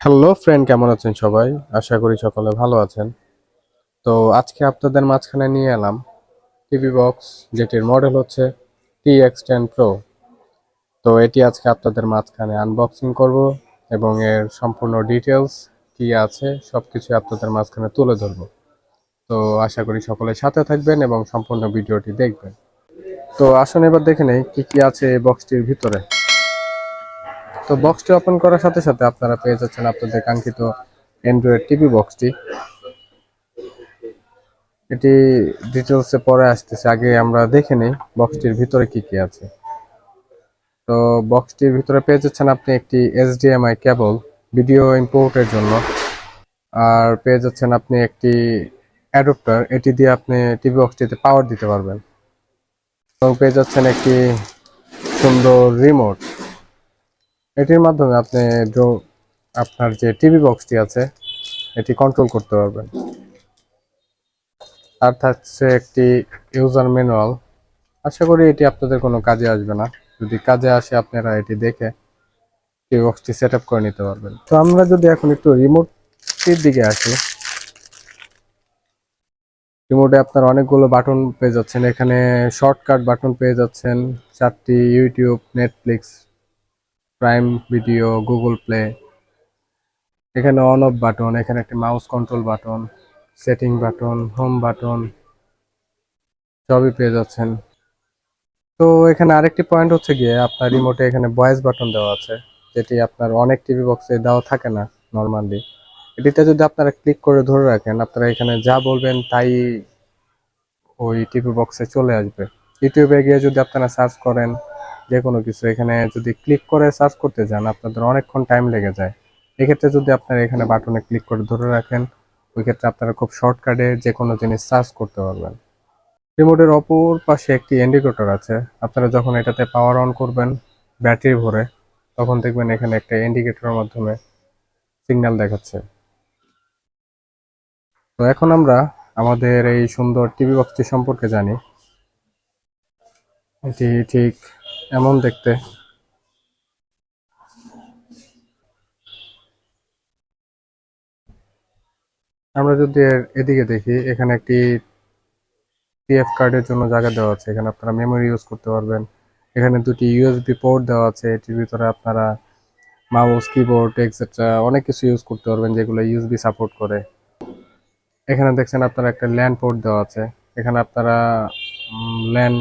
Hello friend কেমন আছেন সবাই? আশা করি সকলে ভালো আছেন। তো আজকে আপনাদের মাঝখানে নিয়ে এলাম টিভি বক্স যেটির মডেল হচ্ছে টি এক্স টেন প্রো তো এটি আজকে আপনাদের মাঝখানে আনবক্সিং করব এবং এর সম্পূর্ণ ডিটেলস কি আছে সব কিছু আপনাদের মাঝখানে তুলে ধরবো। তো আশা করি সকলে সাথে থাকবেন এবং সম্পূর্ণ ভিডিওটি দেখবেন। তো আসুন এবার দেখে নেই কি কি আছে এই বক্সটির ভিতরে। তো বক্সটি ওপেন করার সাথে সাথে আপনারা পেয়ে যাচ্ছেন আপনাদের কাঙ্ক্ষিত অ্যান্ড্রয়েড টিভি বক্সটি এটি ডিটেলসে পরে আসতেছে, আগে আমরা দেখে নিই বক্সটির ভিতরে কি কি আছে। তো বক্সটির ভিতরে পেয়ে যাচ্ছেন আপনি একটি এইচডিএমআই কেবল ভিডিও ইম্পোর্টের জন্য। আর পেয়ে যাচ্ছেন আপনি একটি অ্যাডপ্টার এটি দিয়ে আপনি টিভি বক্সটিতে পাওয়ার দিতে পারবেন। এবং পেয়ে যাচ্ছেন একটি সুন্দর রিমোট এটির মাধ্যমে আপনি আপনার যে টিভি বক্সটি আছে, এটি কন্ট্রোল করতে পারবেন। আর থাকছে একটি ইউজার ম্যানুয়াল আশা করি এটি আপনাদের কোনো কাজে আসবে না। যদি কাজে আসে, আপনারা এটি দেখে টিভি বক্সটি সেট করে নিতে পারবেন। তো আমরা যদি এখন একটু রিমোটটির দিকে আসি। রিমোটে আপনার অনেকগুলো বাটন পেয়ে যাচ্ছেন। এখানে শর্টকাট বাটন পেয়ে যাচ্ছেন। চারটি YouTube Netflix Prime Video Google Play এখানে অন অফ বাটন এখানে একটি mouse control button setting button home button সবই পেয়ে যাচ্ছেন। তো এখানে আরেকটি পয়েন্ট হচ্ছে গিয়ে আপনার রিমোটে এখানে ভয়েস বাটন দেওয়া আছে, যেটি আপনার অনেক টিভি বক্সে দেওয়া থাকে না নর্মালি এটিতে যদি আপনারা ক্লিক করে ধরে রাখেন, আপনারা এখানে যা বলবেন তাই ওই টিভি বক্সে চলে আসবে। ইউটিউবে গিয়ে যদি আপনারা সার্চ করেন যে কোনো কিছু। এখানে যদি ক্লিক করে সার্চ করতে যান, আপনাদের অনেকক্ষণ টাইম লেগে যায়। এক্ষেত্রে যদি আপনারা এখানে বাটনে ক্লিক করে ধরে রাখেন ওই ক্ষেত্রে আপনারা খুব শর্টকাটে যে কোনো জিনিস সার্চ করতে পারবেন। রিমোটের অপর পাশে একটি ইন্ডিকেটর আছে। আপনারা যখন এটাতে পাওয়ার অন করবেন ব্যাটারি ভরে, তখন দেখবেন এখানে একটা ইন্ডিকেটরের মাধ্যমে সিগন্যাল দেখাচ্ছে। তো এখন আমরা আমাদের এই সুন্দর টিভি বক্সটি সম্পর্কে জানি। এটি ঠিক এমন দেখতে। আমরা যদি এদিকে দেখি, এখানে একটি পিএফ কার্ডের জন্য জায়গা দেওয়া আছে। এখানে আপনারা মেমোরি ইউজ করতে পারবেন। এখানে দুটি ইউএসবি পোর্ট দেওয়া আছে। এটির ভিতরে আপনারা মাউস কিবোর্ড এক্সেট্রা অনেক কিছু ইউজ করতে পারবেন যেগুলো ইউএসবি সাপোর্ট করে। এখানে দেখছেন আপনারা একটা ল্যান্ড পোর্ট দেওয়া আছে। এখানে আপনারা ল্যান্ড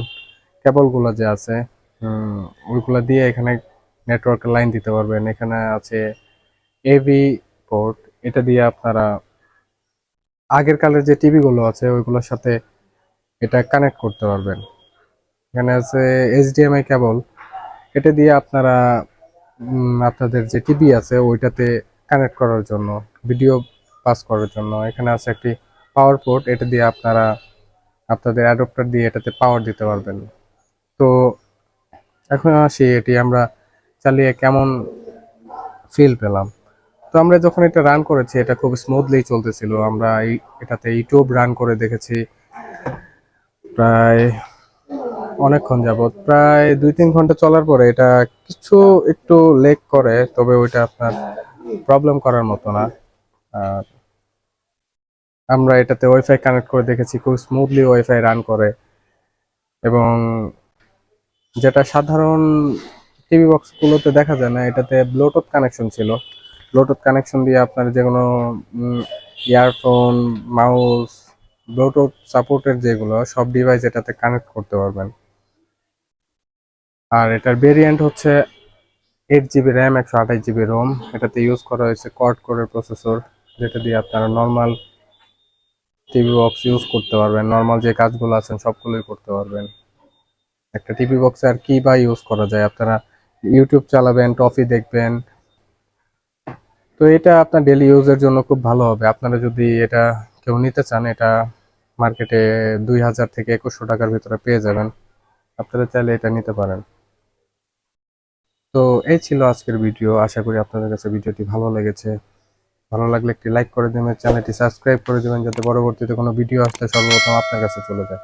কেবলগুলো যে আছে ওইগুলো দিয়ে এখানে নেটওয়ার্কের লাইন দিতে পারবেন। এখানে আছে এভি পোর্ট এটা দিয়ে আপনারা আগের কালের যে টিভি গুলো আছে, ওইগুলোর সাথে এটা কানেক্ট করতে পারবেন। এখানে আছে এইচডিএমআই কেবল এটা দিয়ে আপনারা আপনাদের যে টিভি আছে, ওইটাতে কানেক্ট করার জন্য ভিডিও পাস করার জন্য। এখানে আছে একটি পাওয়ার পোর্ট এটা দিয়ে আপনারা, আপনাদের অ্যাডপ্টার দিয়ে এটাতে পাওয়ার দিতে পারবেন। তো এখন আসি এটি, আমরা চালিয়ে কেমন ফিল পেলাম। তো আমরা যখন এটা রান করেছি, এটা খুব স্মুথলি চলতেছিল। আমরা এই, এটাতে ইউটিউব রান করে দেখেছি প্রায় অনেকক্ষণ যাবত প্রায় দুই তিন ঘণ্টা চলার পরে এটা কিছু একটু লেক করে, তবে ওইটা আপনার প্রবলেম করার মতো না। আর আমরা এটাতে ওয়াইফাই কানেক্ট করে দেখেছি, খুব স্মুথলি ওয়াইফাই রান করে। এবং যেটা সাধারণ টিভি বক্সগুলোতে দেখা যায় না, এটাতে ব্লুটুথ কানেকশন ছিল। ব্লুটুথ কানেকশন দিয়ে আপনার যে কোনো ইয়ারফোন মাউস ব্লুটুথ সাপোর্টের যেগুলো, সব ডিভাইস এটাতে কানেক্ট করতে পারবেন। আর এটার ভেরিয়েন্ট হচ্ছে এইট জিবি র্যাম একশো আঠাশ জিবি রোম এটাতে ইউজ করা হয়েছে কর্ড কোরের প্রসেসর যেটা দিয়ে আপনারা নর্মাল টিভি বক্স ইউজ করতে পারবেন। নর্মাল যে কাজগুলো আছেন, সবগুলোই করতে পারবেন। একটা টিভি বক্সে আর কি বা ইউজ করা যায়? আপনারা ইউটিউব চালাবেন টফি দেখবেন। তো এটা আপনার ডেলি ইউজের জন্য খুব ভালো হবে। আপনারা যদি এটা কেউ নিতে চান, এটা মার্কেটে দুই হাজার থেকে একুশশো টাকার ভিতরে পেয়ে যাবেন। আপনারা চাইলে এটা নিতে পারেন। তো এই ছিল আজকের ভিডিও আশা করি আপনাদের কাছে ভিডিওটি ভালো লেগেছে। ভালো লাগলে একটি লাইক করে দেবেন, চ্যানেলটি সাবস্ক্রাইব করে দেবেন, যাতে পরবর্তীতে কোনো ভিডিও আসলে সর্বপ্রথম আপনার কাছে চলে যায়।